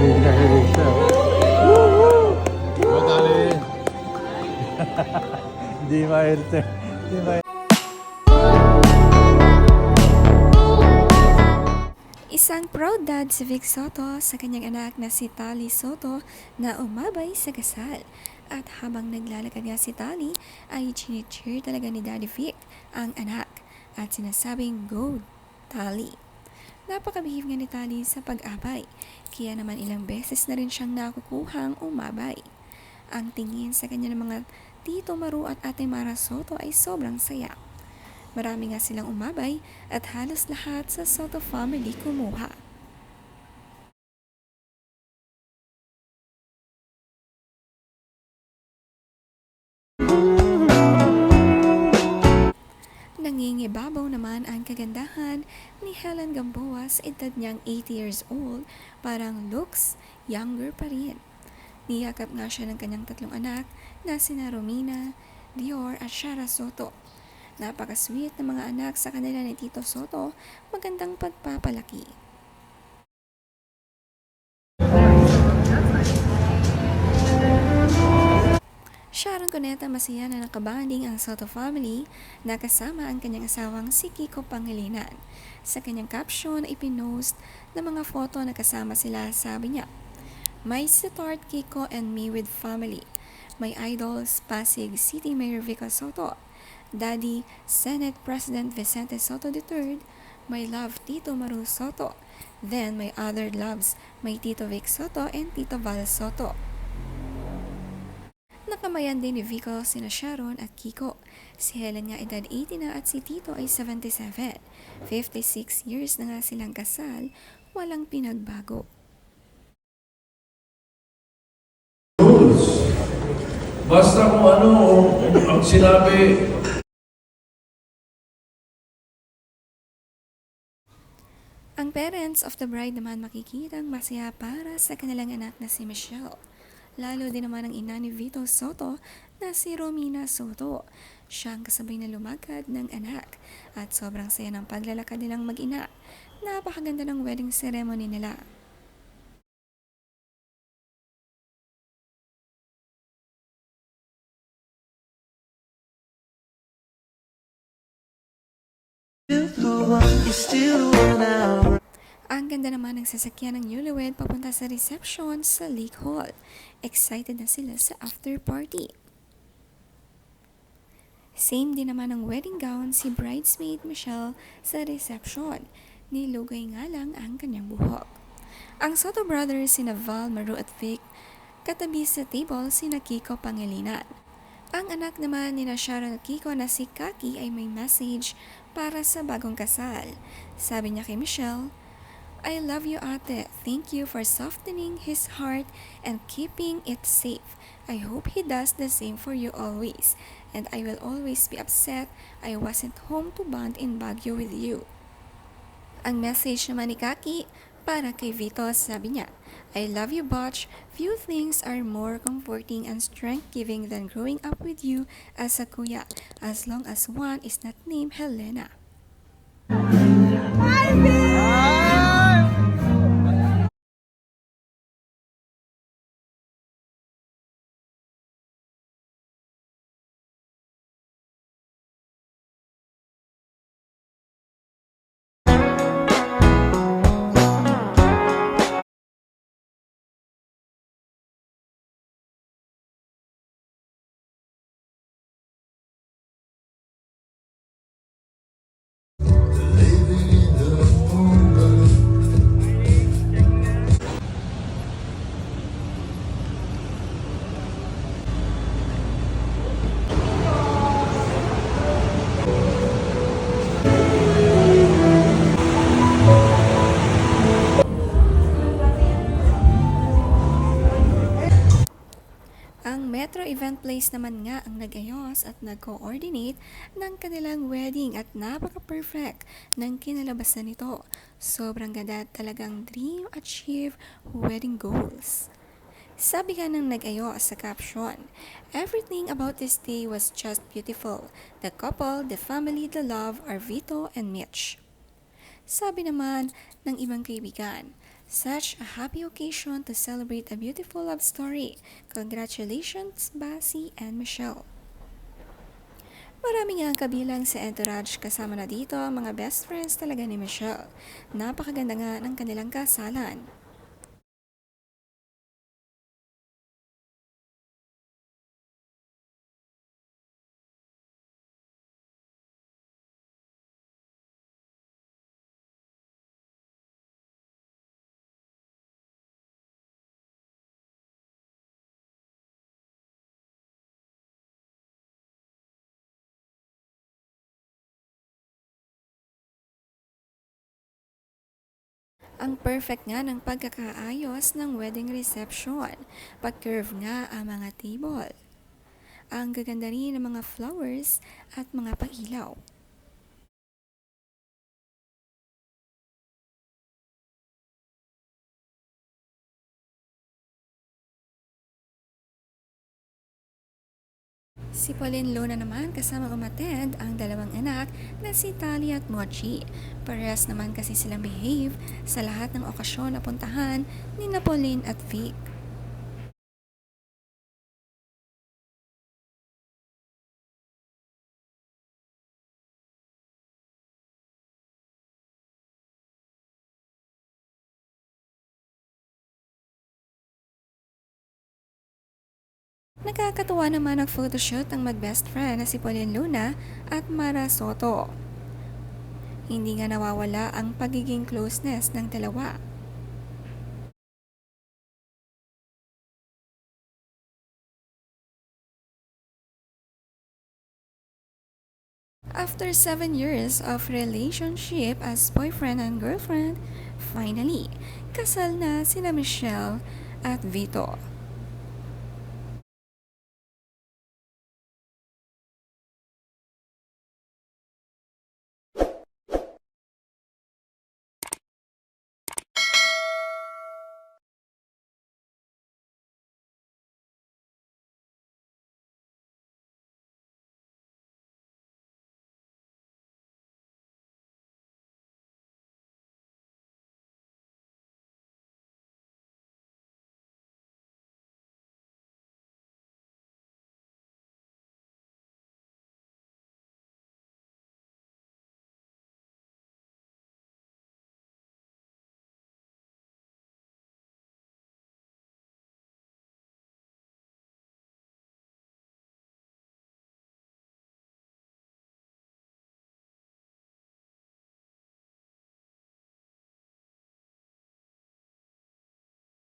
Siya. Madali. Hindi maerte. Hindi maerte. Isang proud dad si Vic Soto sa kanyang anak na si Tali Soto na umabay sa kasal. At habang naglalakad nga si Tali ay chinicheer talaga ni Daddy Vic ang anak at sinasabing go Tali. Napakabihib nga ni Tali sa pag-abay kaya naman ilang beses na rin siyang nakukuhang umabay. Ang tingin sa kanya ng mga Tito Maru at Ate Mara Soto ay sobrang saya. Marami nga silang umabay at halos lahat sa Soto family kumuha. Nangingibabaw naman ang kagandahan ni Helen Gamboa sa edad niyang 80 years old, parang looks younger pa rin. Niyakap nga siya ng kanyang tatlong anak na sina Romina, Dior at Shara Soto. Napaka-sweet ng mga anak sa kanila ni Tito Soto, magandang pagpapalaki. Sharon Cuneta masaya na nakabanding ang Soto family na kasama ang kanyang asawang si Kiko Pangilinan. Sa kanyang caption ay pinost ng mga foto na kasama sila sabi niya, My sweetheart Kiko and me with family. My idols Pasig City Mayor Vico Soto. Daddy Senate President Vicente Soto III. My love Tito Maru Soto. Then my other loves, my Tito Vic Soto and Tito Val Soto. Nakamayan din ni Vico sina Sharon at Kiko. Si Helen nga edad 80 na at si Tito ay 77. 56 years na nga silang kasal, walang pinagbago. Rules. Basta kung ano ang sinabi, Ang parents of the bride naman makikitang masaya para sa kanilang anak na si Michelle. Lalo din naman ang ina ni Vito Soto na si Romina Soto. Siya ang kasabay na lumagad ng anak at sobrang saya ng paglalakad nilang mag-ina. Napakaganda ng wedding ceremony nila. Ganda naman ng sasakyan ng newlywed papunta sa reception sa Lake Hall. Excited na sila sa after party. Same din naman ang wedding gown si bridesmaid Michelle sa reception. Nilugay nga lang ang kanyang buhok. Ang Soto brothers sina Val, Maru at Vic katabi sa table sina Kiko Pangilinan. Ang anak naman ni Sharon at Kiko na si Kaki ay may message para sa bagong kasal. Sabi niya kay Michelle, I love you ate. Thank you for softening his heart and keeping it safe. I hope he does the same for you always. And I will always be upset I wasn't home to bond in Baguio with you. Ang message naman ni Kaki para kay Vito sabi niya, I love you Butch. Few things are more comforting and strength-giving than growing up with you as a kuya, as long as one is not named Helena. Event Place naman nga ang nag-ayos at nag-coordinate ng kanilang wedding at napaka-perfect ng kinalabasan nito. Sobrang ganda talagang dream achieve wedding goals. Sabi nga ng nag-ayos sa caption, Everything about this day was just beautiful. The couple, the family, the love are Vito and Mitch. Sabi naman ng ibang kaibigan, Such a happy occasion to celebrate a beautiful love story. Congratulations, Basi and Michelle. Marami nga ang kabilang sa entourage kasama na dito ang mga best friends talaga ni Michelle. Napakaganda nga ng kanilang kasalan. Ang perfect nga ng pagkakaayos ng wedding reception. Pag-curve nga ang mga table. Ang gaganda rin ng mga flowers at mga pailaw. Si Pauline Luna naman kasama umattend ang dalawang anak na si Tali at Mochi. Parehas naman kasi silang behave sa lahat ng okasyon na puntahan ni na Pauline at Vic. Nakakatuwa naman ang photoshoot ng mag-best friend na si Pauline Luna at Mara Soto. Hindi nga nawawala ang pagiging closeness ng dalawa. After seven years of relationship as boyfriend and girlfriend, finally, kasal na sina Michelle at Vito.